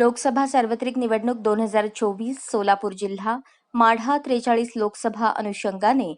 लोकसभा सार्वत्रिक निवडणूक दोन हजार चोवीस सोलापूर जिल्हा माढा त्रेचाळीस लोकसभा अनुषंगाने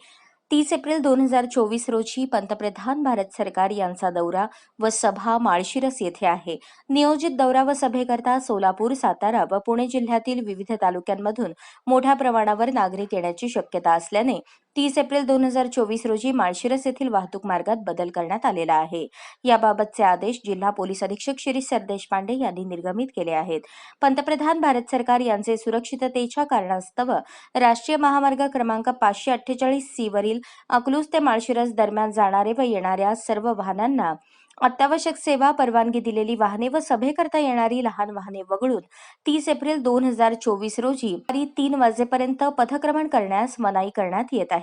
तीस एप्रिल दोन हजार चोवीस रोजी पंतप्रधान भारत सरकार यांचा दौरा व सभा माळशिरस येथे आहे. नियोजित दौरा व सभेकरता सोलापूर सातारा व पुणे जिल्ह्यातील विविध तालुक्यांमधून मोठ्या प्रमाणावर नागरिक येण्याची शक्यता असल्याने तीस एप्रिल दोन हजार चोवीस रोजी माळशिरस येथील वाहतूक मार्गात बदल करण्यात आलेला आहे. याबाबतचे आदेश जिल्हा पोलीस अधीक्षक श्री सरदेश पांडे यांनी निर्गमित केले आहेत. पंतप्रधान भारत सरकार यांचे सुरक्षिततेच्या कारणास्तव राष्ट्रीय महामार्ग क्रमांक पाचशे अठ्ठेचाळीस सी वरील अकलूज ते माळशिरस दरम्यान जाणारे व येणाऱ्या सर्व वाहनांना अत्यावश्यक सेवा परवानगी दिलेली वाहने व सभेकरता येणारी लहान वाहने वगळून तीस एप्रिल दोन हजार चोवीस रोजी तीन वाजेपर्यंत पथक्रमण करण्यास मनाई करण्यात येत आहे.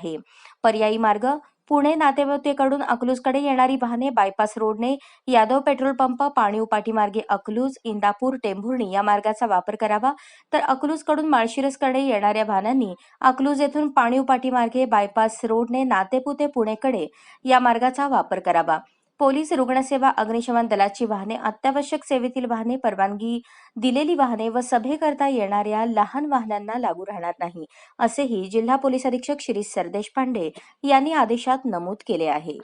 पर्यायी मार्ग पुणे नातेवाईकडून अकलूजकडे येणारी वाहने बायपास रोडने यादव पेट्रोल पंप पाणीव पाठीमार्गे अकलूज इंदापूर टेंभुर्णी या मार्गाचा वापर करावा. तर अकलूजकडून माळशिरसकडे येणाऱ्या वाहनांनी अकलूज येथून पाणीव पाठीमार्गे बायपास रोडने नातेपुते पुणेकडे या मार्गाचा वापर करावा. पोलीस रुग्णसेवा अग्निशमन दलाची वाहने अत्यावश्यक सेवेतील वाहने परवानगी दिलेली वाहने व सभेकरता येणाऱ्या लहान वाहनांना लागू राहणार नाही असेही जिल्हा पोलीस अधीक्षक श्री सरदेश पांडे यांनी आदेशात नमूद केले आहे.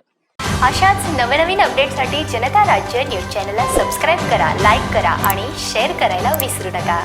अशाच नवनवीन अपडेटसाठी जनता राज्य न्यूज चॅनलला सबस्क्राईब करा लाईक करा आणि शेअर करायला विसरू नका.